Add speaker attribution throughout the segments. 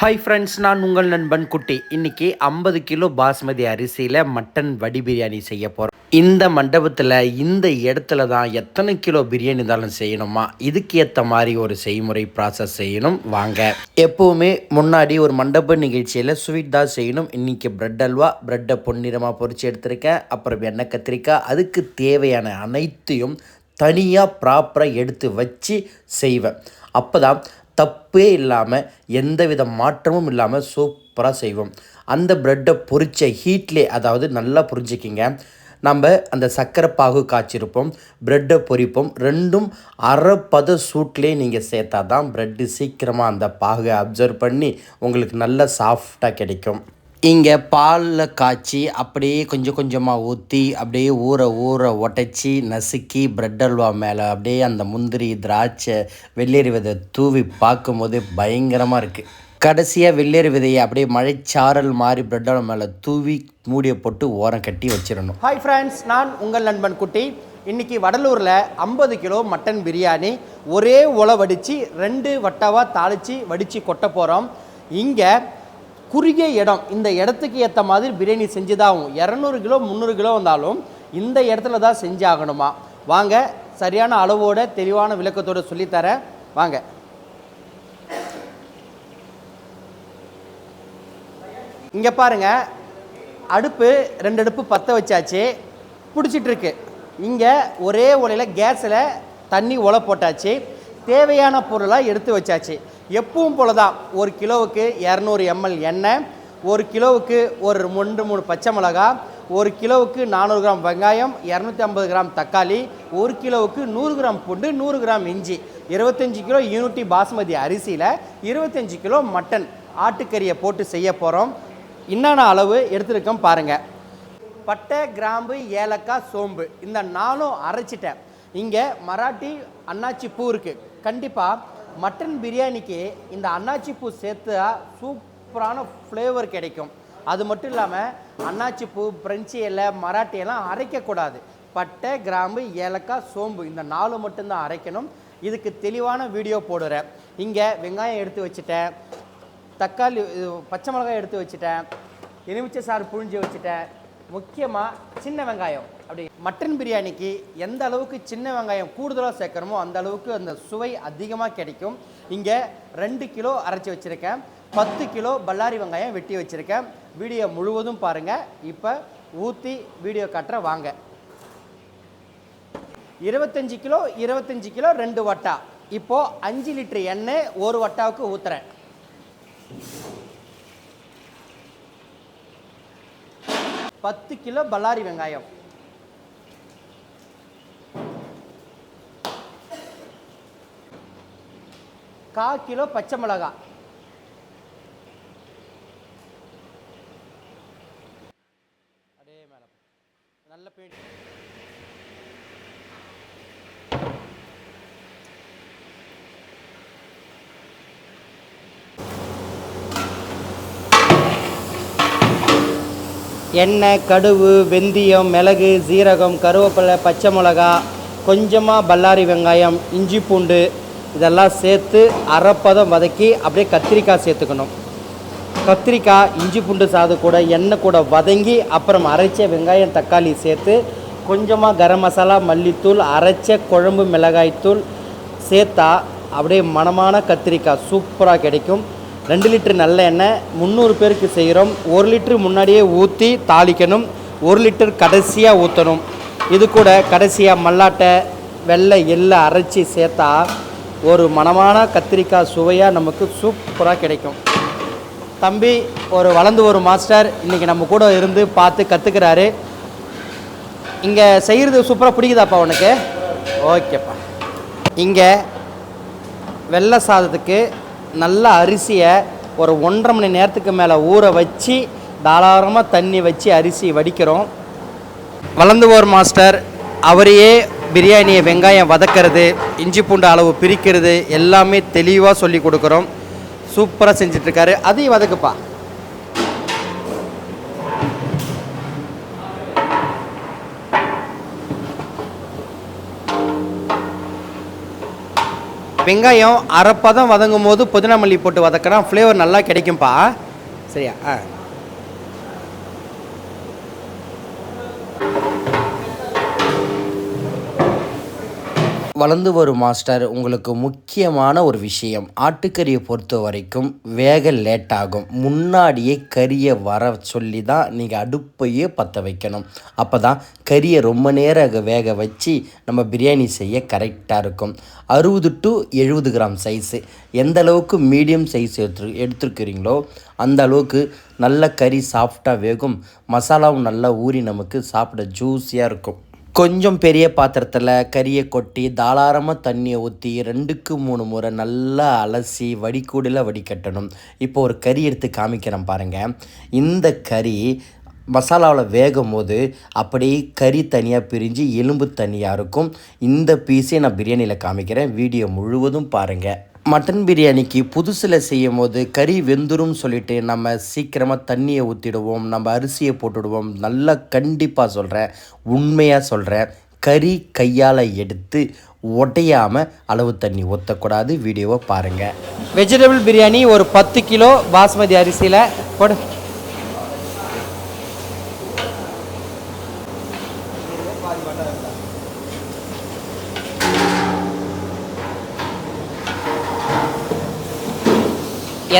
Speaker 1: Hi friends நான் உங்கள் நண்பன் குட்டி. இன்னைக்கு ஐம்பது கிலோ பாஸ்மதி அரிசியில் மட்டன் வடி பிரியாணி செய்ய போகிறோம் இந்த மண்டபத்தில் இந்த இடத்துல தான் எத்தனை கிலோ பிரியாணி இருந்தாலும் செய்யணுமா? இதுக்கு ஏற்ற மாதிரி ஒரு செய்முறை ப்ராசஸ் செய்யணும். வாங்க. எப்போவுமே முன்னாடி ஒரு மண்டப நிகழ்ச்சியில் ஸ்வீட் தான் செய்யணும். இன்றைக்கி ப்ரெட் அல்வா ப்ரெட்டை பொன்னிறமாக பொறிச்சு எடுத்திருக்கேன் அப்புறம் எண்ணெய் கத்திரிக்காய் அதுக்கு தேவையான அனைத்தையும் தனியாக ப்ராப்பராக எடுத்து வச்சு செய்வேன். அப்போ தான் தப்பே இல்லாமல் எந்தவித மாற்றமும் இல்லாமல் சூப்பராக செய்வோம். அந்த ப்ரெட்டை பொறிச்ச ஹீட்லே அதாவது நல்லா புரிஞ்சுக்கிங்க. நம்ம அந்த சர்க்கரை பாகு காய்ச்சிருப்போம் ப்ரெட்டை பொரிப்போம். ரெண்டும் அரைப்பத சூட்லேயே நீங்கள் சேர்த்தா தான் ப்ரெட்டு சீக்கிரமாக அந்த பாகை அப்சர்வ் பண்ணி உங்களுக்கு நல்ல சாஃப்டாக கிடைக்கும். இங்கே பாலில் காய்ச்சி அப்படியே கொஞ்சம் கொஞ்சமாக ஊற்றி அப்படியே ஊற ஊற உடைச்சி நசுக்கி பிரெட் அல்வா மேலே அப்படியே அந்த முந்திரி திராட்சை வெள்ளேரி விதை தூவி பார்க்கும்போது பயங்கரமாக இருக்குது கடைசியாக வெள்ளேரி விதையை அப்படியே மழைச்சாரல் மாதிரி பிரெட் அல்வா மேலே தூவி மூடியை போட்டு ஓரம் கட்டி வச்சிடணும்.
Speaker 2: ஹாய் ஃப்ரெண்ட்ஸ் நான் உங்கள் நண்பன் குட்டி. இன்றைக்கி வடலூரில் ஐம்பது கிலோ மட்டன் பிரியாணி ஒரே உலை வடித்து ரெண்டு வட்டாவாக தாளித்து வடித்து கொட்ட போகிறோம் இங்கே குறுகிய இடம் இந்த இடத்துக்கு ஏற்ற மாதிரி பிரியாணி செஞ்சு தான் ஆகும் இரநூறு கிலோ முந்நூறு கிலோ வந்தாலும் இந்த இடத்துல தான் செஞ்சாகணுமா? வாங்க சரியான அளவோட தெளிவான விளக்கத்தோடு சொல்லித்தரேன். வாங்க. இங்கே பாருங்க அடுப்பு ரெண்டு அடுப்பு பற்ற வச்சாச்சு. பிடிச்சிட்ருக்கு இங்கே ஒரே ஒலையில் கேஸில் தண்ணி ஒலை போட்டாச்சு. தேவையான பொருளாக எடுத்து வச்சாச்சு. எப்பவும் போல தான் ஒரு கிலோவுக்கு இரநூறு எம்எல் எண்ணெய் ஒரு கிலோவுக்கு ஒரு ரெண்டு மூணு பச்சை மிளகா ஒரு கிலோவுக்கு நானூறு கிராம் வெங்காயம் இரநூத்தி ஐம்பது கிராம் தக்காளி ஒரு கிலோவுக்கு நூறு கிராம் பூண்டு நூறு கிராம் இஞ்சி இருபத்தஞ்சி கிலோ யூனிட்டி பாஸ்மதி அரிசியில் இருபத்தஞ்சி கிலோ மட்டன் ஆட்டுக்கறியை போட்டு செய்ய போகிறோம் என்னென்ன அளவு எடுத்துருக்கோம் பாருங்கள் பட்டை கிராம்பு ஏலக்காய் சோம்பு இந்த நாலும் அரைச்சிட்டேன். இங்கே மராட்டி அன்னாச்சி பூ இருக்குது கண்டிப்பாக மட்டன் பிரியாணிக்கு இந்த அன்னாச்சி பூ சேர்த்தா சூப்பரான ஃப்ளேவர் கிடைக்கும். அது மட்டும் இல்லாமல் அன்னாச்சி பூ பிரெஞ்சு இலை மராட்டி எல்லாம் அரைக்கக்கூடாது பட்டை கிராம்பு ஏலக்காய் சோம்பு இந்த நாலு மட்டும்தான் அரைக்கணும். இதுக்கு தெளிவான வீடியோ போடுறேன். இங்கே வெங்காயம் எடுத்து வச்சுட்டேன். தக்காளி இது பச்சை மிளகாய் எடுத்து வச்சுட்டேன். எலுமிச்சை சாறு புழிஞ்சு வச்சுட்டேன். முக்கியமாக சின்ன வெங்காயம். அப்படி மட்டன் பிரியாணிக்கு எந்த அளவுக்கு சின்ன வெங்காயம் கூடுதலாக சேர்க்குறோமோ அந்த அளவுக்கு அந்த சுவை அதிகமாக கிடைக்கும். இங்கே ரெண்டு கிலோ அரைச்சி வச்சுருக்கேன். பத்து கிலோ பல்லாரி வெங்காயம் வெட்டி வச்சுருக்கேன். வீடியோ முழுவதும் பாருங்கள் இப்போ ஊற்றி வீடியோ காட்டுற வாங்க. இருபத்தஞ்சி கிலோ இருபத்தஞ்சி கிலோ ரெண்டு வட்டா. இப்போது அஞ்சு லிட்டர் எண்ணெய் ஒரு வட்டாவுக்கு ஊற்றுறேன் பத்து கிலோ பல்லாரி வெங்காயம். கா கிலோ பச்சை மிளகா. அப்படியே மேலே நல்ல பேடி எண்ணெய் கடுகு வெந்தயம் மிளகு சீரகம் கருவேப்பிலை பச்சை மிளகா கொஞ்சமாக பல்லாரி வெங்காயம் இஞ்சி பூண்டு இதெல்லாம் சேர்த்து அரைப்பதம் வதக்கி அப்படியே கத்திரிக்காய் சேர்த்துக்கணும். கத்திரிக்காய் இஞ்சி பூண்டு சாது கூட எண்ணெய் கூட வதங்கி அப்புறம் அரைச்ச வெங்காயம் தக்காளி சேர்த்து கொஞ்சமாக கரம் மசாலா மல்லித்தூள் அரைச்ச குழம்பு மிளகாய்த்தூள் சேர்த்தா அப்படியே மணமான கத்திரிக்காய் சூப்பராக கிடைக்கும். ரெண்டு லிட்டரு நல்ல எண்ணெய் முந்நூறு பேருக்கு செய்கிறோம். ஒரு லிட்டரு முன்னாடியே ஊற்றி தாளிக்கணும். ஒரு லிட்டர் கடைசியாக ஊற்றணும் இது கூட கடைசியாக மல்லாட்டை வெள்ளை எள்ளை அரைச்சி சேர்த்தா ஒரு மனமான கத்திரிக்காய் சுவையாக நமக்கு சூப்பராக கிடைக்கும். தம்பி ஒரு வளர்ந்து ஒரு மாஸ்டர். இன்றைக்கி நம்ம கூட இருந்து பார்த்து கற்றுக்கிறாரு இங்கே செய்கிறது சூப்பராக பிடிக்குதாப்பா உனக்கு? ஓகேப்பா. இங்கே வெள்ளை சாதத்துக்கு நல்ல அரிசியை ஒரு ஒன்றரை மணி நேரத்துக்கு மேலே ஊற வச்சு தாராளமாக தண்ணி வச்சு அரிசி வடிக்கிறோம். வளர்ந்துவோர் மாஸ்டர் அவரையே பிரியாணியை வெங்காயம் வதக்கிறது இஞ்சி பூண்டு அளவு பிரிக்கிறது எல்லாமே தெளிவாக சொல்லி கொடுக்குறோம். சூப்பராக செஞ்சிட்ருக்காரு. அதையும் வதக்குப்பா. வெங்காயம் அரைப்பதம் வதங்கும் போது புதினா மல்லி போட்டு வதக்கினா ஃப்ளேவர் நல்லா கிடைக்கும்ப்பா சரியா? ஆ.
Speaker 1: வளர்ந்து வரும் மாஸ்டர் உங்களுக்கு முக்கியமான ஒரு விஷயம். ஆட்டுக்கறியை பொறுத்த வரைக்கும் வேக லேட் ஆகும். முன்னாடியே கறியை வர சொல்லி தான் நீங்கள் அடுப்பையே பற்ற வைக்கணும். அப்போ தான் கறியை ரொம்ப நேரம் வேக வச்சு நம்ம பிரியாணி செய்ய கரெக்டாக இருக்கும். அறுபது டு எழுபது கிராம் சைஸு எந்த அளவுக்கு மீடியம் சைஸ் எடுத்து எடுத்துருக்கிறீங்களோ அந்த அளவுக்கு நல்ல கறி சாஃப்டாக வேகும். மசாலாவும் நல்லா ஊறி நமக்கு சாப்பிட ஜூஸியாக இருக்கும். கொஞ்சம் பெரிய பாத்திரத்தில் கறியை கொட்டி தாராளமாக தண்ணியை ஊற்றி ரெண்டுக்கு மூணு முறை நல்லா அலசி வடிகூடில் வடிகட்டணும். இப்போ ஒரு கறி எடுத்து காமிக்கிறேன் பாருங்கள் இந்த கறி மசாலாவில் வேகும் போது அப்படியே கறி தனியாக பிரிஞ்சு எலும்பு தனியாக இருக்கும். இந்த பீஸை நான் பிரியாணியில் காமிக்கிறேன். வீடியோ முழுவதும் பாருங்கள் மட்டன் பிரியாணிக்கு புதுசில் செய்யும் போது கறி வெந்துரும் சொல்லிட்டு நம்ம சீக்கிரமாக தண்ணியை ஊற்றிடுவோம் நம்ம அரிசியை போட்டுடுவோம். நல்லா கண்டிப்பாக சொல்கிறேன் உண்மையாக சொல்கிறேன் கறி கையால் எடுத்து உடையாமல் அளவு தண்ணி ஊற்றக்கூடாது வீடியோவை பாருங்கள்
Speaker 2: வெஜிடபிள் பிரியாணி ஒரு பத்து கிலோ பாஸ்மதி அரிசியில் போடு.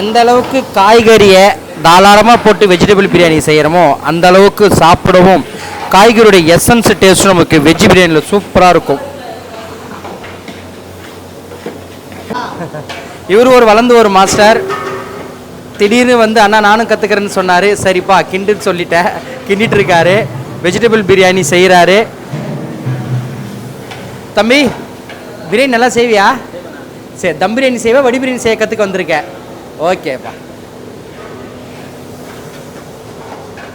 Speaker 2: எந்த அளவுக்கு காய்கறியை தாராளமாக போட்டு வெஜிடபிள் பிரியாணி செய்கிறோமோ அந்த அளவுக்கு சாப்பிடவும் காய்கறியோட எசன்ஸ் டேஸ்ட்டும் நமக்கு வெஜ் பிரியாணியில் சூப்பராக இருக்கும். இவர் ஒரு வளர்ந்து ஒரு மாஸ்டர் திடீர்னு வந்து அண்ணா நானும் கற்றுக்கிறேன்னு சொன்னார். சரிப்பா கிண்டுன்னு சொல்லிட்டேன். கிண்டிட்டு இருக்காரு. வெஜிடபிள் பிரியாணி செய்கிறாரு தம்பி பிரியாணி நல்லா செய்வியா? சரி தம் பிரியாணி செய்வா வடி பிரியாணி செய்ய கற்றுக்க வந்திருக்கேன். ஓகேப்பா.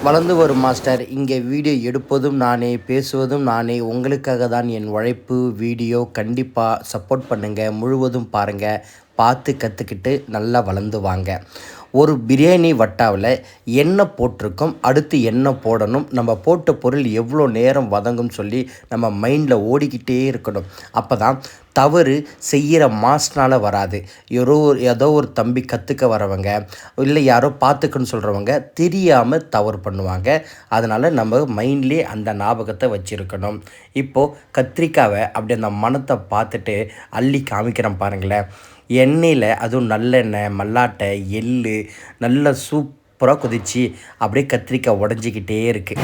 Speaker 1: வளர்ந்து வரும் மாஸ்டர் இங்கே வீடியோ எடுப்பதும் நானே பேசுவதும் நானே உங்களுக்காக தான் என் உழைப்பு வீடியோ கண்டிப்பாக சப்போர்ட் பண்ணுங்கள் முழுவதும் பாருங்கள் பார்த்து கற்றுக்கிட்டு நல்லா வளர்ந்து வாங்க. ஒரு பிரியாணி வட்டாவில் எண்ணெய் போட்டிருக்கோம் அடுத்து எண்ணெய் போடணும். நம்ம போட்ட பொருள் எவ்வளோ நேரம் வதங்கும் சொல்லி நம்ம மைண்டில் ஓடிக்கிட்டே இருக்கணும். அப்போ தான் தவறு செய்கிற மாஸ்னால் வராது. யாரோ ஒரு ஏதோ ஒரு தம்பி கற்றுக்க வரவங்க இல்லை யாரோ பார்த்துக்குன்னு சொல்கிறவங்க தெரியாமல் தவறு பண்ணுவாங்க. அதனால் நம்ம மைண்ட்லேயே அந்த ஞாபகத்தை வச்சுருக்கணும். இப்போது கத்திரிக்காவை அப்படி அந்த மனத்தை பார்த்துட்டு அள்ளி காமிக்கிறேன் பாருங்களேன். எண்ணெயில் அதுவும் நல்லெண்ணெய் மல்லாட்டை எள்ளு நல்ல சூப்பராக கொதிச்சு அப்படியே கத்திரிக்காய் உடஞ்சிக்கிட்டே இருக்குது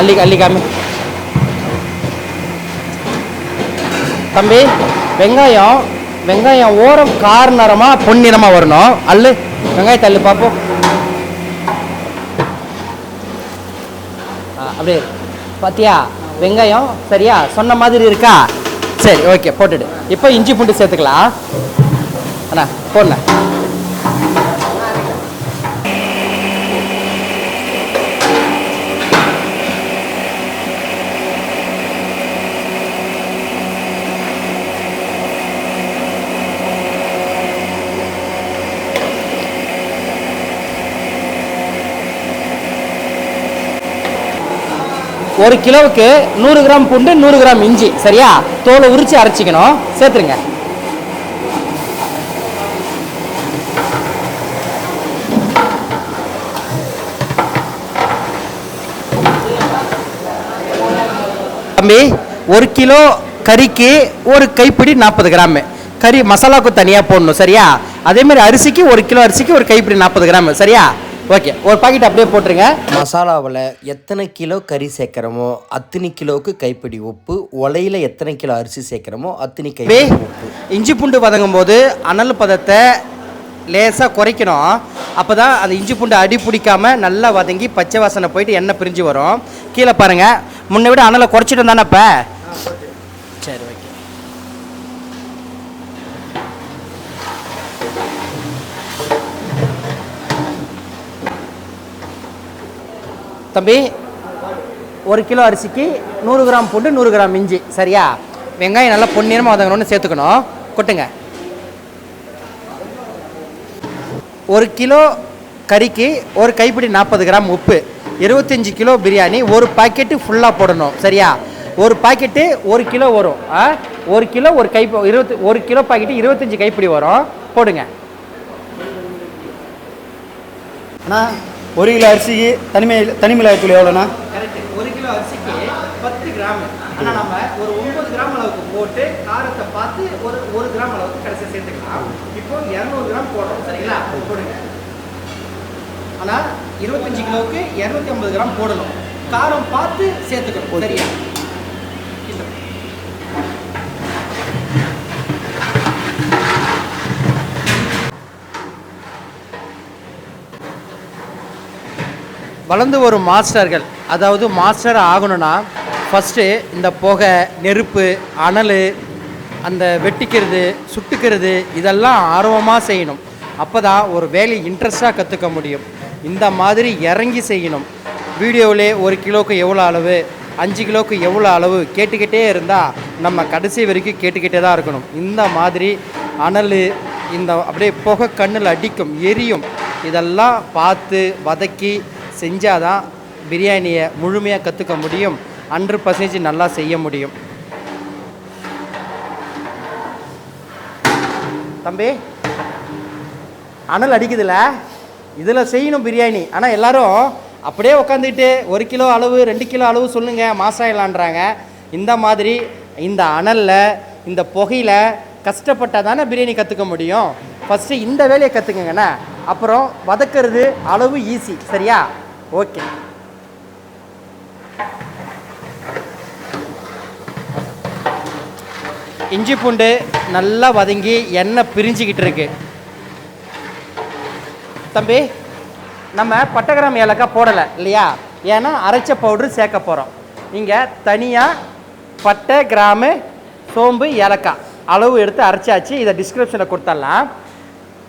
Speaker 2: அள்ளி அள்ளி காமி. தம்பி வெங்காயம் வெங்காயம் ஓரம் கார்னரமாக பொன்னிறமாக வரணும். அல்லு வெங்காயத்தை அள்ளு பார்ப்போம் அப்படியே பார்த்தியா பாத்தியா? வெங்காயம் சரியா? சொன்ன மாதிரி இருக்கா? சரி ஓகே போட்டுடு. இப்போ இஞ்சி பூண்டு சேர்த்துக்கலாம். அண்ணா போடல ஒரு கிலோவுக்கு நூறு கிராம் பூண்டு நூறு கிராம் இஞ்சி சரியா? தோலை உரிச்சு அரைச்சிக்கணும். சேர்த்துருங்க. தம்பி ஒரு கிலோ கறிக்கு ஒரு கைப்பிடி நாற்பது கிராம். கறி மசாலாவுக்கு தனியாக போடணும் சரியா? அதே மாதிரி அரிசிக்கு ஒரு கிலோ அரிசிக்கு ஒரு கைப்பிடி நாற்பது கிராம் சரியா? ஓகே ஒரு பாக்கெட் அப்படியே போட்டுருங்க.
Speaker 1: மசாலாவில் எத்தனை கிலோ கறி சேர்க்குறோமோ அத்தனை கிலோவுக்கு கைப்பிடி உப்பு உலையில் எத்தனை கிலோ அரிசி சேர்க்குறோமோ அத்தனை உப்பு.
Speaker 2: இஞ்சி பூண்டு வதங்கும் போது அனல் பதத்தை லேசாக குறைக்கணும். அப்போ தான் அந்த இஞ்சி பூண்டு அடி பிடிக்காம நல்லா வதங்கி பச்சை வாசனை போயிட்டு எண்ணெய் பிரிஞ்சு வரும். கீழே பாருங்க. முன்னை விட அனலை குறைச்சிட்டு தானே இப்போ சரி ஓகே தம்பி ஒரு கிலோ அரிசிக்கு நூறு கிராம் பூண்டு நூறு கிராம் இஞ்சி சரியா? வெங்காயம் நல்லா பொன்னிறமாக வதங்கணும்னு சேர்த்துக்கணும். கொட்டுங்க. ஒரு கிலோ கறிக்கு ஒரு கைப்பிடி நாற்பது கிராம் உப்பு இருபத்தஞ்சி கிலோ பிரியாணி ஒரு பாக்கெட்டு ஃபுல்லாக போடணும் சரியா? ஒரு பாக்கெட்டு ஒரு கிலோ வரும் ஆ? ஒரு கிலோ ஒரு கை இருபத்தி ஒரு கிலோ பாக்கெட்டு இருபத்தஞ்சி கைப்பிடி வரும் போடுங்க.
Speaker 3: அண்ணா ஒரு கிலோ அரிசிக்கு தனிமை தனிமிளகாய் தூள் எவ்வளோண்ணா?
Speaker 2: கரெக்ட். ஒரு கிலோ அரிசிக்கு பத்து கிராம். ஆனால் நம்ம ஒரு ஒன்பது கிராம் அளவுக்கு போட்டு காரத்தை பார்த்து ஒரு ஒரு கிராம் அளவுக்கு கடைசியாக சேர்த்துக்கலாம். இப்போ இரநூறு கிராம் போடுறோம் சரிங்களா? போடுங்க. ஆனால் இருபத்தஞ்சு கிலோவுக்கு இரநூத்தி ஐம்பது கிராம் போடணும். காரம் பார்த்து சேர்த்துக்கணும் சரியா? வளர்ந்து வரும் மாஸ்டர்கள் அதாவது மாஸ்டர் ஆகணும்னா ஃபஸ்ட்டு இந்த புகை நெருப்பு அனல் அந்த வெட்டிக்கிறது சுட்டுக்கிறது இதெல்லாம் ஆர்வமாக செய்யணும். அப்போ தான் ஒரு வேலையை இன்ட்ரெஸ்டாக கற்றுக்க முடியும். இந்த மாதிரி இறங்கி செய்யணும். வீடியோவிலே ஒரு கிலோவுக்கு எவ்வளோ அளவு அஞ்சு கிலோவுக்கு எவ்வளோ அளவு கேட்டுக்கிட்டே இருந்தால் நம்ம கடைசி வரைக்கும் கேட்டுக்கிட்டே தான் இருக்கணும். இந்த மாதிரி அனல் இந்த அப்படியே புகை கண்ணில் அடிக்கும் எரியும் இதெல்லாம் பார்த்து வதக்கி செஞ்சால் தான் பிரியாணியை முழுமையாக கற்றுக்க முடியும். ஹண்ட்ரட் பர்சன்டேஜ் நல்லா செய்ய முடியும். தம்பி அனல் அடிக்குதுல்ல இதில் செய்யணும் பிரியாணி. ஆனால் எல்லாரும் அப்படியே உட்காந்துட்டு ஒரு கிலோ அளவு ரெண்டு கிலோ அளவு சொல்லுங்கள் மாசாயிலான்றாங்க இந்த மாதிரி இந்த அனலில் இந்த புகையில் கஷ்டப்பட்டால் தானே பிரியாணி கற்றுக்க முடியும். ஃபஸ்ட்டு இந்த வேலையை கற்றுக்குங்கண்ணே அப்புறம் வதக்கிறது அளவு ஈஸி சரியா? ஓகே. இஞ்சி பூண்டு நல்லா வதங்கி எண்ணெய் பிரிஞ்சுக்கிட்டு இருக்கு. தம்பி நம்ம பட்டகிராம் ஏலக்காய் போடலை இல்லையா? ஏன்னா அரைச்ச பவுட்ரு சேர்க்க போகிறோம் இங்கே தனியாக பட்டை கிராமு சோம்பு ஏலக்காய் அளவு எடுத்து அரைச்சாச்சு இதை டிஸ்கிரிப்ஷனில் கொடுத்துடலாம்.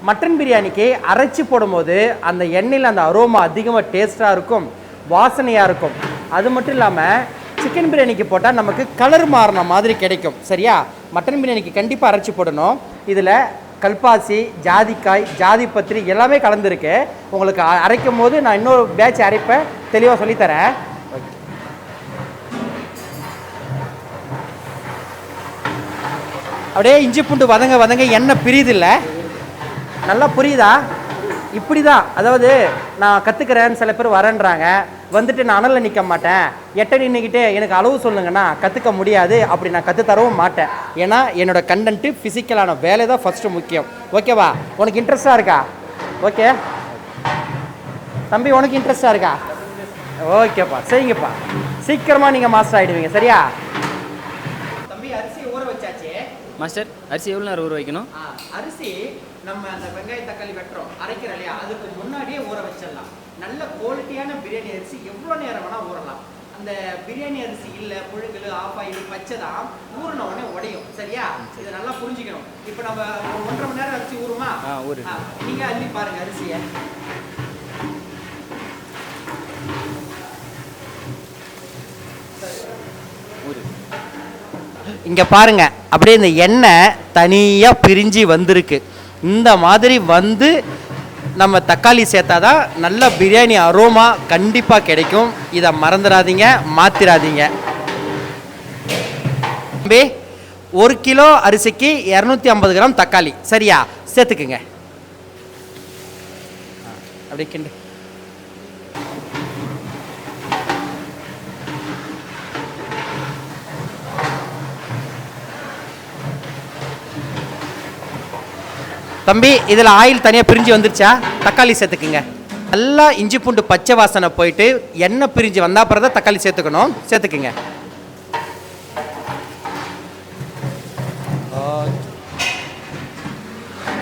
Speaker 2: மட்டன் பிரியாணிக்கு அரைச்சி போடும்போது அந்த எண்ணெயில் அந்த அரோமா அதிகமாக டேஸ்ட்டாக இருக்கும் வாசனையாக இருக்கும். அது மட்டும் இல்லாமல் சிக்கன் பிரியாணிக்கு போட்டால் நமக்கு கலர் மாறின மாதிரி கிடைக்கும். சரியா? மட்டன் பிரியாணிக்கு கண்டிப்பாக அரைச்சி போடணும். இதில் கல்பாசி ஜாதிக்காய் ஜாதிப்பத்திரி எல்லாமே கலந்துருக்கு. உங்களுக்கு அ- அரைக்கும் போது நான் இன்னொரு பேட்ச் அரைப்பேன் தெளிவாக சொல்லித்தரேன். அப்படியே இஞ்சி பூண்டு வதங்க வதங்க எண்ணெய் பிரியுதில்ல நல்லா புரியுதா? இப்படி தான் அதாவது நான் கற்றுக்கிறேன்னு சில பேர் வரேன்றாங்க. வந்துட்டு நான் அனலில் நிற்க மாட்டேன். எட்ட நின்றுக்கிட்டு எனக்கு அளவு சொல்லுங்கன்னா கற்றுக்க முடியாது. அப்படி நான் கற்றுத் தரவும் மாட்டேன். ஏன்னா என்னோட கண்டென்ட்டு ஃபிசிக்கலான வேலை தான் ஃபஸ்ட்டு முக்கியம் ஓகேவா உனக்கு இன்ட்ரெஸ்டாக இருக்கா? ஓகே தம்பி உனக்கு இன்ட்ரெஸ்டாக இருக்கா? ஓகேப்பா சரிங்கப்பா. சீக்கிரமாக நீங்கள் மாஸ்டர் ஆகிடுவீங்க சரியா தம்பி அரிசி ஊற வச்சாச்சே
Speaker 4: மாஸ்டர் அரிசி எவ்வளோ நேரம் ஊற வைக்கணும்?
Speaker 2: அரிசி நம்ம அந்த வெங்காய தக்காளி வெட்டுறோம் அரைக்கிறோம் இல்லையா? அதுக்கு முன்னாடியே ஊற வச்சிடலாம். நல்ல குவாலிட்டியான பிரியாணி அரிசி எவ்வளோ நேரம் வேணால் ஊறலாம். அந்த பிரியாணி அரிசி இல்லை புழுங்கல் ஆஃப் ஆயில் பச்சை தான் ஊறின உடனே உடையும். சரியா? இதை நல்லா புரிஞ்சுக்கணும். இப்போ நம்ம ஒரு ஒன்றரை மணி நேரம் அரிசி ஊறுமா. நீங்கள் அள்ளி பாருங்க அரிசியை. இங்கே பாருங்க. அப்படியே இந்த எண்ணெய் தனியாக பிரிஞ்சு வந்திருக்கு. இந்த மாதிரி வந்து நம்ம தக்காளி சேர்த்தா தான் நல்ல பிரியாணி அரோமா கண்டிப்பாக கிடைக்கும். இதை மறந்துடாதீங்க மாத்திராதீங்க. தம்பி ஒரு கிலோ அரிசிக்கு இரநூத்தி ஐம்பது கிராம் தக்காளி. சரியா? சேர்த்துக்குங்க. அப்படி கிண்டு. தம்பி இதில் ஆயில் தனியாக பிரிஞ்சு வந்துருச்சா? தக்காளி சேர்த்துக்குங்க. நல்லா இஞ்சி பூண்டு பச்சை வாசனை போயிட்டு எண்ணெய் பிரிஞ்சு வந்தால் அப்புறம் தான் தக்காளி சேர்த்துக்கணும். சேர்த்துக்குங்க.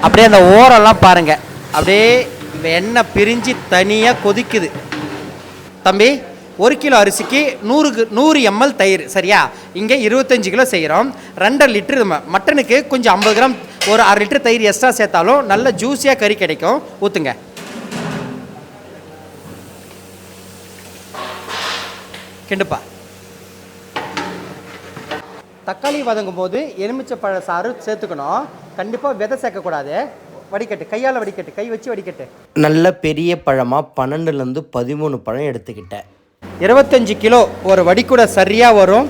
Speaker 2: அப்படியே அந்த ஓரெல்லாம் பாருங்க. அப்படியே எண்ணெய் பிரிஞ்சு தனியாக கொதிக்குது. தம்பி ஒரு கிலோ அரிசிக்கு நூறுக்கு நூறு எம்எல் தயிர் சரியா? இங்கே இருபத்தஞ்சு கிலோ செய்கிறோம் ரெண்டரை லிட்டரு மட்டனுக்கு கொஞ்சம் ஐம்பது கிராம் ஒரு அரை லிட்டர் தயிர் எக்ஸ்ட்ரா சேர்த்தாலும் நல்ல ஜூஸியாக கறி கிடைக்கும். ஊற்றுங்க கிண்டுப்பா. தக்காளி வதங்கும் போது எலுமிச்சப்பழ சாறு சேர்த்துக்கணும். கண்டிப்பாக விதை சேர்க்கக்கூடாது. வடிகட்டு கையால் வடிகட்டு கை வச்சு வடிகட்டு.
Speaker 1: நல்ல பெரிய பழமாக பன்னெண்டுலேருந்து பதிமூணு பழம் எடுத்துக்கிட்டேன்.
Speaker 2: இருபத்தஞ்சு கிலோ ஒரு வடிக்கூட சரியாக வரும்.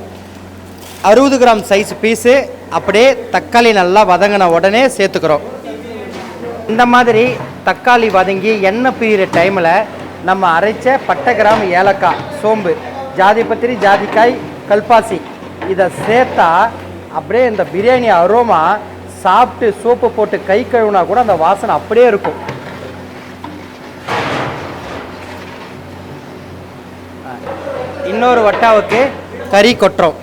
Speaker 2: அறுபது கிராம் சைஸ் பீஸு அப்படியே தக்காளி நல்லா வதங்கின உடனே சேர்த்துக்கிறோம். இந்த மாதிரி தக்காளி வதங்கி எண்ணெய் பிரிகிற டைமில் நம்ம அரைச்ச பட்டை கிராம் ஏலக்காய் சோம்பு ஜாதிபத்திரி ஜாதிக்காய் கல்பாசி இதை சேர்த்தா அப்படியே இந்த பிரியாணி அரோமா சாப்பிட்டு சோப்பு போட்டு கை கழுவுனா கூட அந்த வாசனை அப்படியே இருக்கும். இன்னொரு வட்டாவுக்கு கறி கொட்டுறோம்.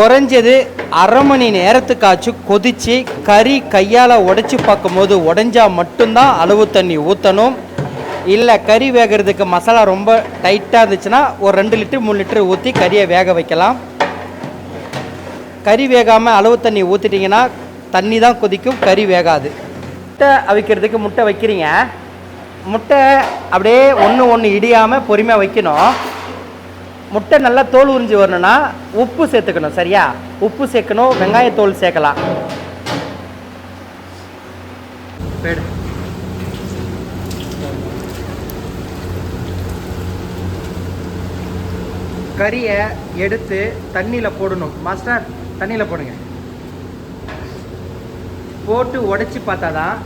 Speaker 2: குறைஞ்சது அரை மணி நேரத்துக்காச்சும் கொதித்து கறி கையால் உடைச்சி பார்க்கும்போது உடைஞ்சா மட்டும்தான் அளவு தண்ணி ஊற்றணும் இல்லை கறி வேகிறதுக்கு மசாலா ரொம்ப டைட்டாக இருந்துச்சுன்னா ஒரு ரெண்டு லிட்டரு மூணு லிட்டர் ஊற்றி கறியை வேக வைக்கலாம். கறி வேகாமல் அளவு தண்ணி ஊற்றிட்டிங்கன்னா தண்ணி தான் கொதிக்கும் கறி வேகாது. முட்டை அவிக்கிறதுக்கு முட்டை வைக்கிறீங்க. முட்டை அப்படியே ஒன்று ஒன்று இடியாமல் பொறுமையாக வைக்கணும். முட்டை நல்லா தோல் உறிஞ்சி வரணும்னா உப்பு சேர்த்துக்கணும் சரியா? உப்பு சேர்க்கணும் வெங்காயத்தோல் சேர்க்கலாம். கறியை எடுத்து தண்ணியில் போடணும். மாஸ்டர் தண்ணியில் போடுங்க. போட்டு உடைச்சி பார்த்தாதான்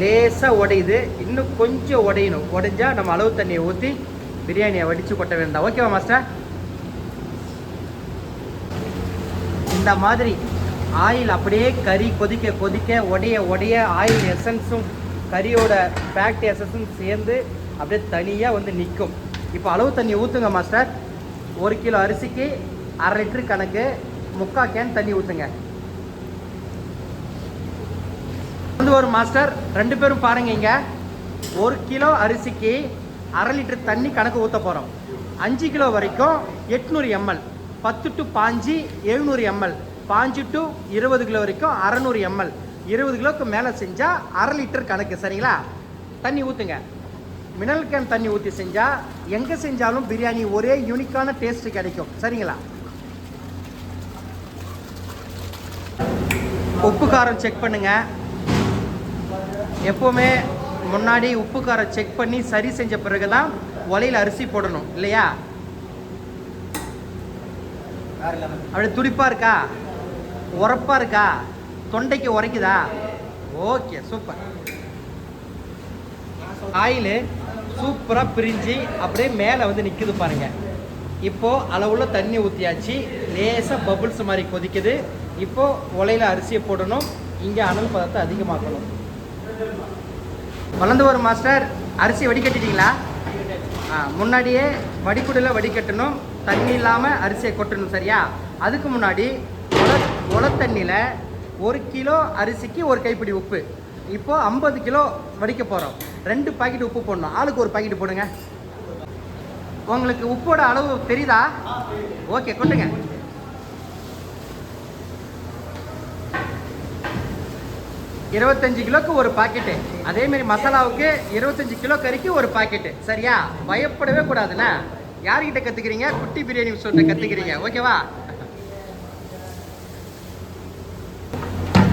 Speaker 2: லேசாக உடையுது. இன்னும் கொஞ்சம் உடையணும். உடைஞ்சா நம்ம அளவு தண்ணியை ஊற்றி பிரியாணியை வடித்து கொட்ட வேண்டாம் ஓகேவா மாஸ்டர் இந்த மாதிரி ஆயில் அப்படியே கறி கொதிக்க கொதிக்க உடைய உடைய ஆயில் எசன்ஸும் கறியோட ஃபேக்ட் எசன்ஸும் சேர்ந்து அப்படியே தனியாக வந்து நிற்கும் இப்போ அளவு தண்ணி ஊற்றுங்க மாஸ்டர் ஒரு கிலோ அரிசிக்கு அரை லிட்டரு கணக்கு. முக்கால் கேன் தண்ணி ஊற்றுங்க வந்து ஒரு மாஸ்டர் ரெண்டு பேரும் பாருங்க இங்கே. ஒரு கிலோ அரிசிக்கு அரை லிட்டர் தண்ணி கணக்கு ஊற்ற போகிறோம் அஞ்சு கிலோ வரைக்கும் எட்நூறு எம்எல் பத்து டு பாஞ்சு எழுநூறு எம்எல் பாஞ்சு டு இருபது கிலோ வரைக்கும் அறநூறு எம்எல். இருபது கிலோக்கு மேலே செஞ்சால் அரை லிட்டர் கணக்கு சரிங்களா? தண்ணி ஊற்றுங்க மினரல் கேன் தண்ணி ஊற்றி செஞ்சால் எங்கே செஞ்சாலும் பிரியாணி ஒரே யூனிக்கான டேஸ்ட் கிடைக்கும் சரிங்களா? உப்பு காரம் செக் பண்ணுங்கள் எப்போவுமே முன்னாடி உப்பு காரம் செக் பண்ணி சரி செஞ்ச பிறகு தான் உலையில் அரிசி போடணும் இல்லையா? அப்படி துடிப்பாக இருக்கா? உரப்பாக இருக்கா? தொண்டைக்கு உரைக்குதா? Okay super. ஆயில் சூப்பராக பிரிஞ்சு அப்படியே மேலே வந்து நிற்குது பாருங்க. இப்போது அளவுள்ள தண்ணி ஊற்றியாச்சு லேசாக பபுள்ஸ் மாதிரி கொதிக்குது. இப்போது உலையில் அரிசியை போடணும். இங்கே அனல் பதத்தை அதிகமாக்கணும். வளர்ந்து வரும் மாஸ்டர் அரிசி வடிகட்டிட்டீங்களா? ஆ முன்னாடியே வடிகுடில் வடிகட்டணும் தண்ணி இல்லாமல் அரிசியை கொட்டணும் சரியா? அதுக்கு முன்னாடி உல உல தண்ணியில் ஒரு கிலோ அரிசிக்கு ஒரு கைப்பிடி உப்பு. இப்போ ஐம்பது கிலோ வடிக்க போகிறோம் ரெண்டு பாக்கெட் உப்பு போடணும். ஆளுக்கு ஒரு பாக்கெட் போடுங்க. உங்களுக்கு உப்போட அளவு தெரியுதா. ஓகே கொட்டுங்க. இருபத்தஞ்சு கிலோக்கு ஒரு பாக்கெட்டு அதே மாதிரி மசாலாவுக்கு இருபத்தஞ்சு கிலோ கறிக்கு ஒரு பாக்கெட்டு சரியா? பயப்படவே கூடாதுண்ணா. யார்கிட்ட கத்துக்கிறீங்க? குட்டி பிரியாணி சொல்லிட்டு கத்துக்கிறீங்க. ஓகேவா?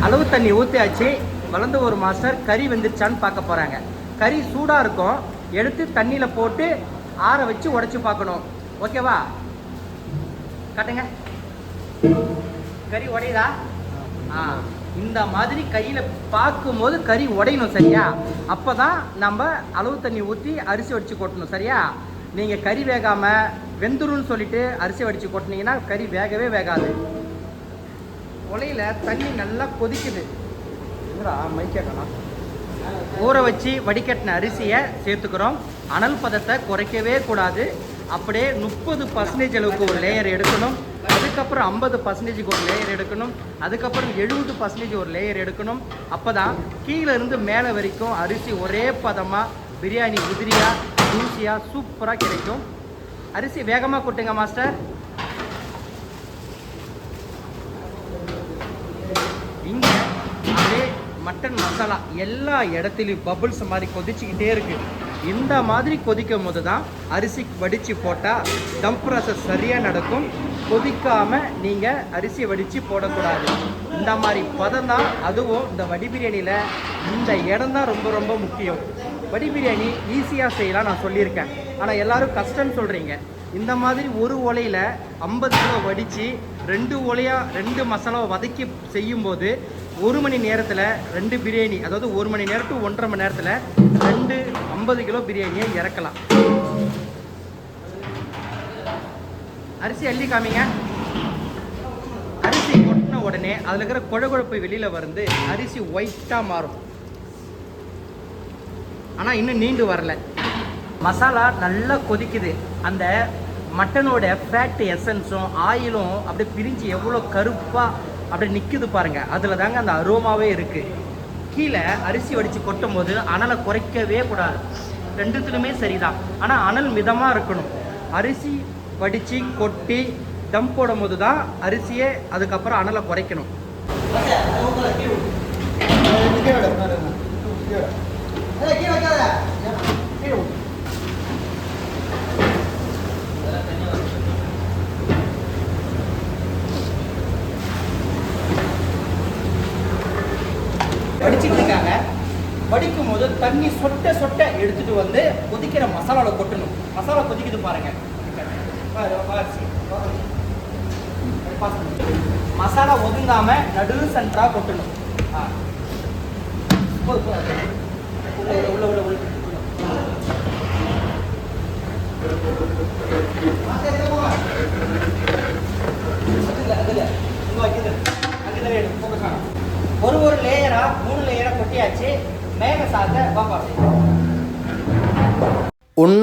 Speaker 2: அளவு தண்ணி ஊற்றியாச்சு வளர்ந்து ஒரு மாஸ்டர் கறி வெந்துருச்சான்னு பார்க்க போகிறாங்க கறி சூடாக இருக்கும். எடுத்து தண்ணியில் போட்டு ஆற வச்சு உடைச்சு பார்க்கணும். ஓகேவா? காட்டுங்க. கறி உடையுதா? ஆ. இந்த மாதிரி கையில் பார்க்கும்போது கறி உடையணும் சரியா? அப்போ தான் நம்ம அளவு தண்ணி ஊற்றி அரிசி வடித்து கொட்டணும் சரியா? நீங்கள் கறி வேகாமல் வெந்துருன்னு சொல்லிட்டு அரிசி வடித்து கொட்டினீங்கன்னா கறி வேகவே வேகாது. உலையில் தண்ணி நல்லா கொதிக்குது. மைக்கேக்கலாம் ஊற வச்சு வடிகட்டின அரிசியை சேர்த்துக்கிறோம். அனல் பதத்தை குறைக்கவே கூடாது. அப்படியே முப்பது பர்சன்டேஜ் அளவுக்கு ஒரு லேயர் எடுக்கணும். அதுக்கப்புறம் ஐம்பது பர்சன்டேஜுக்கு ஒரு லேயர் எடுக்கணும். அதுக்கப்புறம் எழுபது பர்சன்டேஜ் ஒரு லேயர் எடுக்கணும். அப்போ தான் கீழே இருந்து மேலே வரைக்கும் அரிசி ஒரே பதமாக பிரியாணி உதிரியாக ஜூஸியாக சூப்பராக கிடைக்கும். அரிசி வேகமாக கொட்டுங்க மாஸ்டர் இங்கே அதே மட்டன் மசாலா எல்லா இடத்துலையும் பபுள்ஸ் மாதிரி கொதிச்சுக்கிட்டே இருக்குது இந்த மாதிரி கொதிக்கும் போது தான் அரிசி வடித்து போட்டால் தம் ப்ராசஸ் சரியாக நடக்கும். கொதிக்காமல் நீங்கள் அரிசியை வடித்து போடக்கூடாது. இந்த மாதிரி பதம் தான் அதுவும் இந்த வடி பிரியாணியில் இந்த இடம் தான் ரொம்ப ரொம்ப முக்கியம். வடி பிரியாணி ஈஸியாக செய்யலாம் நான் சொல்லியிருக்கேன். ஆனால் எல்லாரும் கஷ்டம்னு சொல்கிறீங்க இந்த மாதிரி ஒரு ஒலையில் ஐம்பது கிலோ வடித்து ரெண்டு ஒலையாக ரெண்டு மசாலாவை வதக்கி செய்யும்போது ஒரு மணி நேரத்தில் ரெண்டு பிரியாணி அதாவது ஒரு மணி நேரம் டு ஒன்றரை மணி நேரத்தில் ரெண்டு ஐம்பது கிலோ பிரியாணியை இறக்கலாம். அரிசி அள்ளி காமிங்க. அரிசி கொட்டின உடனே அதில் இருக்கிற குழகுழப்பு வெளியில் வந்து அரிசி ஒயிட்டாக மாறும். ஆனால் இன்னும் நீண்டு வரல. மசாலா நல்லா கொதிக்குது. அந்த மட்டனோட ஃபேட் எசன்ஸும் ஆயிலும் அப்படியே பிரிஞ்சு எவ்வளோ கருப்பாக அப்படியே நிற்குது பாருங்கள் அதில் தாங்க அந்த அரோமாவே இருக்குது கீழே அரிசி வடித்து கொட்டும் போது அனலை குறைக்கவே கூடாது. ரெண்டுத்துலையுமே சரிதான். ஆனால் அனல் மிதமாக இருக்கணும். அரிசி வடித்து கொட்டி தம் போடும் போது தான் அரிசியே அதுக்கப்புறம் அனலை குறைக்கணும். வடிச்சிட்டு இருக்காங்க வடிக்கும் போது தண்ணி சொட்ட சொட்ட எடுத்துட்டு வந்து கொதிக்கிற மசாலாவில் கொட்டணும். மசாலா கொதிக்குது பாருங்க பாரு, பாரு, பாரு. பாஸ் பண்ணு. மசாலா ஒதுங்காம நடு சென்டரா கொட்டணும். ஆ. உள்ள உள்ள அங்கே ஒரு ஒரு லேயரா மூணு லேயரா கொட்டியாச்சு. மேக சாத்த பாப்பா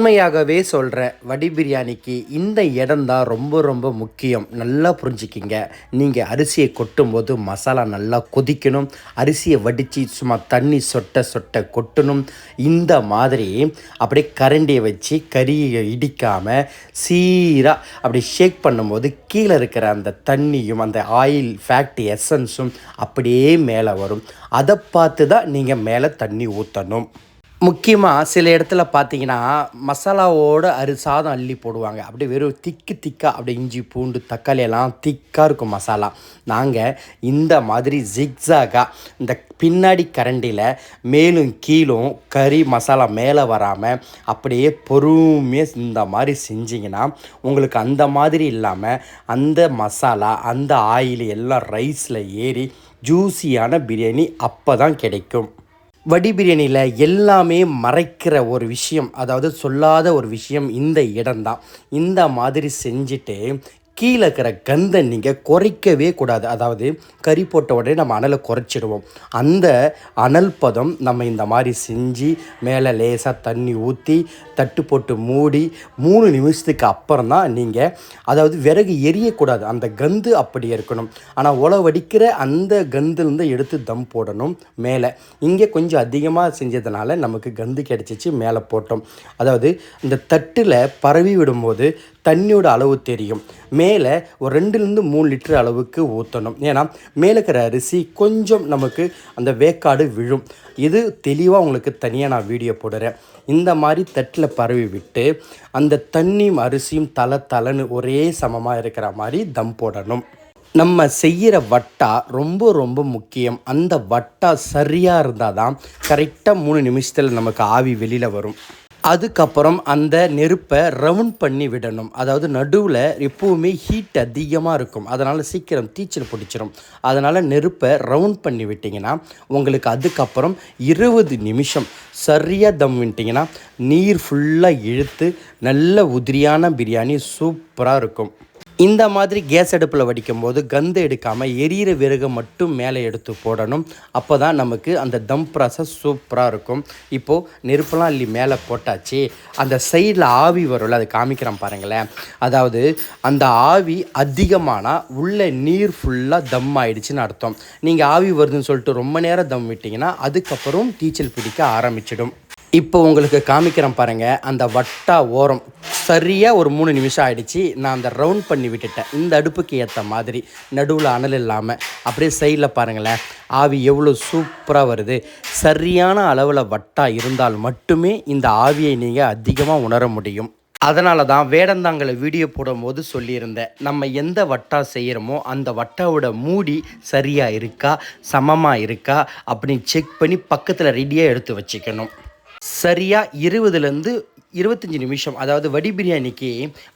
Speaker 1: உண்மையாகவே சொல்கிற வடி பிரியாணிக்கு இந்த இடம் தான் ரொம்ப ரொம்ப முக்கியம். நல்லா புரிஞ்சுக்கிங்க. நீங்கள் அரிசியை கொட்டும்போது மசாலா நல்லா கொதிக்கணும். அரிசியை வடித்து சும்மா தண்ணி சொட்ட சொட்ட கொட்டணும். இந்த மாதிரி அப்படியே கரண்டியை வச்சு கறியை இடிக்காமல் சீராக அப்படி ஷேக் பண்ணும்போது கீழே இருக்கிற அந்த தண்ணியும் அந்த ஆயில் ஃபேக்ட் எசன்ஸும் அப்படியே மேலே வரும். அதை பார்த்து தான் நீங்கள் மேலே தண்ணி ஊற்றணும் முக்கியமாக சில இடத்துல பார்த்தீங்கன்னா மசாலாவோட அரி சாதம் அள்ளி போடுவாங்க. அப்படியே வெறும் திக்கு திக்காக அப்படியே இஞ்சி பூண்டு தக்காளி எல்லாம் திக்காக இருக்கும் மசாலா. நாங்கள் இந்த மாதிரி ஜிக்ஸாகாக இந்த பின்னாடி கரண்டியில் மேலும் கீழும் கறி மசாலா மேலே வராமல் அப்படியே பொறுமையாக இந்த மாதிரி செஞ்சிங்கன்னா உங்களுக்கு அந்த மாதிரி இல்லாமல் அந்த மசாலா அந்த ஆயில் எல்லாம் ரைஸில் ஏறி ஜூஸியான பிரியாணி அப்போ தான் கிடைக்கும். வடி பிரியாணியில் எல்லாமே மறைக்கிற ஒரு விஷயம் அதாவது சொல்லாத ஒரு விஷயம் இந்த இடம்தான். இந்த மாதிரி செஞ்சுட்டு கீழே இருக்கிற கந்தை நீங்கள் குறைக்கவே கூடாது. அதாவது கறி போட்ட உடனே நம்ம அனலை குறைச்சிடுவோம். அந்த அனல் பதம் நம்ம இந்த மாதிரி செஞ்சு மேலே லேசாக தண்ணி ஊற்றி தட்டு போட்டு மூடி மூணு நிமிஷத்துக்கு அப்புறம் தான் நீங்கள் அதாவது விறகு எரியக்கூடாது. அந்த கந்து அப்படியே இருக்கணும். ஆனால் உழவடிக்கிற அந்த கந்துலேருந்து எடுத்து தம் போடணும் மேலே. இங்கே கொஞ்சம் அதிகமாக செஞ்சதுனால நமக்கு கந்து கிடச்சிச்சு மேலே போட்டோம். அதாவது இந்த தட்டில் பரவி விடும்போது தண்ணியோட அளவு தெரியும். மேலே ஒரு ரெண்டுலேருந்து மூணு லிட்டர் அளவுக்கு ஊற்றணும் ஏன்னா மேலே இருக்கிற அரிசி கொஞ்சம் நமக்கு அந்த வேக்காடு விழும். இது தெளிவாக உங்களுக்கு தனியாக நான் வீடியோ போடுறேன். இந்த மாதிரி தட்டில் பரவி விட்டு அந்த தண்ணியும் அரிசியும் தலை தலைன்னு ஒரே சமமாக இருக்கிற மாதிரி தம் போடணும். நம்ம செய்கிற வட்டா ரொம்ப ரொம்ப முக்கியம். அந்த வட்டா சரியாக இருந்தால் தான் கரெக்டாக மூணு நிமிஷத்தில் நமக்கு ஆவி வெளியில் வரும். அதுக்கப்புறம் அந்த நெருப்பை ரவுண்ட் பண்ணி விடணும். அதாவது நடுவில் எப்போவுமே ஹீட் அதிகமாக இருக்கும். அதனால் சீக்கிரம் தீச்சல் பிடிச்சிரும். அதனால் நெருப்பை ரவுண்ட் பண்ணி விட்டிங்கன்னா உங்களுக்கு அதுக்கப்புறம் இருபது நிமிஷம் சரியாக தம் விட்டிங்கன்னா நீர் ஃபுல்லாக இழுத்து நல்ல உதிரியான பிரியாணி சூப்பராக இருக்கும். இந்த மாதிரி கேஸ் அடுப்பில் வடிக்கும்போது கந்து எடுக்காமல் எரியிற விறகு மட்டும் மேலே எடுத்து போடணும். அப்போ தான் நமக்கு அந்த தம் ப்ராசஸ் சூப்பராக இருக்கும். இப்போது நெருப்பெல்லாம் அள்ளி மேலே போட்டாச்சு. அந்த சைடில் ஆவி வரும்ல அதை காமிக்கிறேன் பாருங்களேன். அதாவது அந்த ஆவி அதிகமானால் உள்ளே நீர் ஃபுல்லாக தம் ஆயிடுச்சுன்னு அர்த்தம். நீங்கள் ஆவி வருதுன்னு சொல்லிட்டு ரொம்ப நேரம் தம் விட்டிங்கன்னா அதுக்கப்புறம் டீச்சல் பிடிக்க ஆரம்பிச்சிடும். இப்போ உங்களுக்கு காமிக்கிறேன் பாருங்கள் அந்த வட்டா ஓரம். சரியாக ஒரு மூணு நிமிஷம் ஆகிடுச்சு நான் அந்த ரவுண்ட் பண்ணி விட்டுட்டேன். இந்த அடுப்புக்கு ஏற்ற மாதிரி நடுவில் அனல் இல்லாமல் அப்படியே சைடில் பாருங்களேன். ஆவி எவ்வளோ சூப்பராக வருது. சரியான அளவில் வட்டா இருந்தால் மட்டுமே இந்த ஆவியை நீங்கள் அதிகமாக உணர முடியும். அதனால தான் வேடந்தாங்கலை வீடியோ போடும்போது சொல்லியிருந்தேன். நம்ம எந்த வட்டா செய்கிறோமோ அந்த வட்டாவோட மூடி சரியாக இருக்கா சமமாக இருக்கா அப்படின்னு செக் பண்ணி பக்கத்தில் ரெடியாக எடுத்து வச்சுக்கணும். சரியாக இருபதுலேருந்து இருபத்தஞ்சி நிமிஷம் அதாவது வடி பிரியாணிக்கு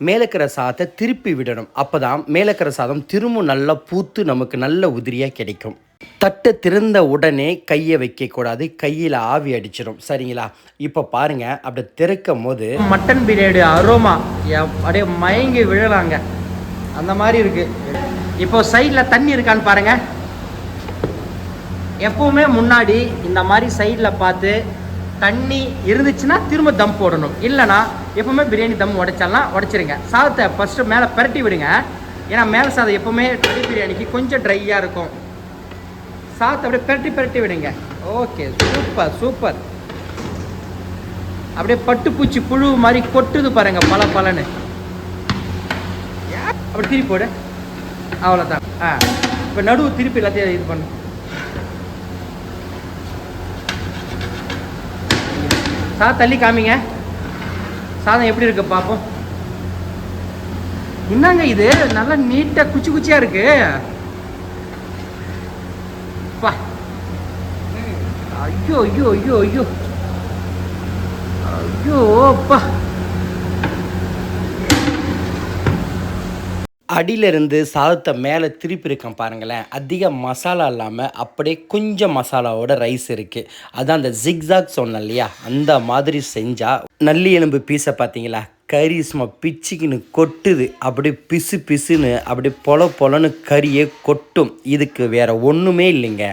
Speaker 1: மேலக்கிற சாதத்தை திருப்பி விடணும். அப்போ தான் மேலக்கிற சாதம் திரும்ப நல்லா பூத்து நமக்கு நல்ல உதிரியாக கிடைக்கும். தட்டை திறந்த உடனே கையை வைக்கக்கூடாது கையில் ஆவி அடிச்சிடும். சரிங்களா? இப்போ பாருங்க அப்படி திறக்கும் போது
Speaker 2: மட்டன் பிரியாணி அரோமா அப்படியே மயங்கி விழலாங்க. அந்த மாதிரி இருக்கு. இப்போ சைடில் தண்ணி இருக்கான்னு பாருங்க. எப்பவுமே முன்னாடி இந்த மாதிரி சைடில் பார்த்து தண்ணி இருந்துச்சுன்னா திரும்ப தம் போடணும். இல்லைனா எப்பவுமே பிரியாணி தம் உடைச்சாலாம் உடச்சிருங்க. சாதத்தை ஃபஸ்ட்டு மேலே பரட்டி விடுங்க. ஏன்னா மேலே சாதம் எப்பவுமே வடி பிரியாணிக்கு கொஞ்சம் ட்ரையாக இருக்கும். சாதத்தை அப்படியே பரட்டி பரட்டி விடுங்க. ஓகே சூப்பர் சூப்பர் அப்படியே பட்டுப்பூச்சி புழு மாதிரி கொட்டுது பாருங்க பல பலன்னு அப்படி திருப்பி போடு. அவ்வளோதான் ஆ இப்போ நடுவு திருப்பி எல்லாத்தையும் இது பண்ணு. சாதம் தள்ளி காமிங்க. சாதம் எப்படி இருக்கு பார்ப்போம் என்னங்க இது? நல்லா நீட்டாக குச்சி குச்சியா இருக்கு. பா ஐயோ ஐயோ ஐயோ ஐயோ. ஐயோ அப்பா.
Speaker 1: அடியிலிருந்து சாதத்தை மேலே திருப்பி இருக்கேன் பாருங்களேன். அதிக மசாலா இல்லாமல் அப்படியே கொஞ்சம் மசாலாவோட ரைஸ் இருக்குது அதான் அந்த ஜிக்ஸாக் சொன்னேன் இல்லையா? அந்த மாதிரி செஞ்சால் நல்லி எலும்பு பீஸை பார்த்தீங்களா கறி சும்மா பிச்சுக்கின்னு கொட்டுது. அப்படி பிசு பிசுன்னு அப்படி பொல பொலன்னு கறியே கொட்டும். இதுக்கு வேறு ஒன்றுமே இல்லைங்க.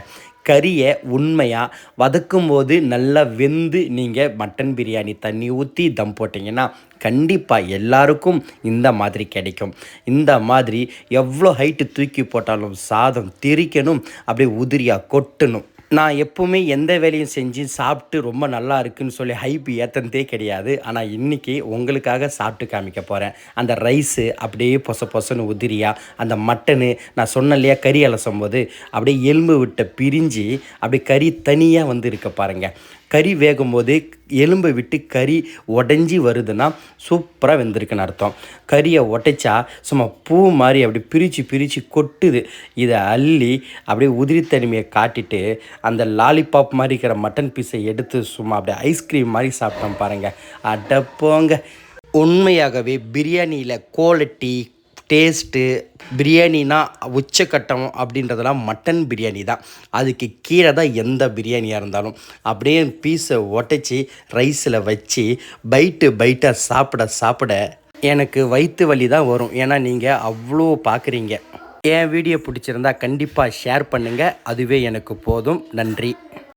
Speaker 1: கறியை உண்மையாக வதக்கும் போது நல்லா வெந்து நீங்கள் மட்டன் பிரியாணி தண்ணி ஊற்றி தம் போட்டிங்கன்னா கண்டிப்பாக எல்லாருக்கும் இந்த மாதிரி கிடைக்கும். இந்த மாதிரி எவ்வளோ ஹைட்டு தூக்கி போட்டாலும் சாதம் திரிக்கணும் அப்படியே உதிரியாக கொட்டணும். நான் எப்போவுமே எந்த வேலையும் செஞ்சு சாப்பிட்டு ரொம்ப நல்லா இருக்குன்னு சொல்லி ஹைப் ஏற்றந்தே கிடையாது. ஆனால் இன்றைக்கி உங்களுக்காக சாப்பிட்டு காமிக்க போகிறேன் அந்த ரைஸு அப்படியே பொச பொசன்னு உதிரியாக அந்த மட்டனு நான் சொன்ன இல்லையா கறி அலசும் போது அப்படியே எலும்பு விட்ட பிரிஞ்சு அப்படியே கறி தனியாக வந்து இருக்க பாருங்கள் கறி வேகும்போது எலும்பை விட்டு கறி உடஞ்சி வருதுன்னா சூப்பராக வெந்திருக்குன்னு அர்த்தம். கறியை உடைச்சா சும்மா பூ மாதிரி அப்படி பிரித்து பிரித்து கொட்டுது. இதை அள்ளி அப்படியே உதிரி தனிமையை காட்டிட்டு அந்த லாலிபாப் மாதிரி இருக்கிற மட்டன் பீஸை எடுத்து சும்மா அப்படியே ஐஸ்கிரீம் மாதிரி சாப்பிட்டோம் பாருங்கள் அடப்போங்க. உண்மையாகவே பிரியாணியில் குவாலிட்டி டேஸ்ட்டு பிரியாணினா உச்சக்கட்டம் அப்படின்றதெல்லாம் மட்டன் பிரியாணி தான். அதுக்கு கீழே தான் எந்த பிரியாணியாக இருந்தாலும் அப்படியே பீஸை உடைச்சி ரைஸில் வச்சு பைட்டு பைட்டாக சாப்பிட சாப்பிட எனக்கு வயிற்று வலி தான் வரும். ஏன்னா நீங்கள் அவ்வளோ பார்க்குறீங்க. என் வீடியோ பிடிச்சிருந்தா கண்டிப்பாக ஷேர் பண்ணுங்கள் அதுவே எனக்கு போதும். நன்றி.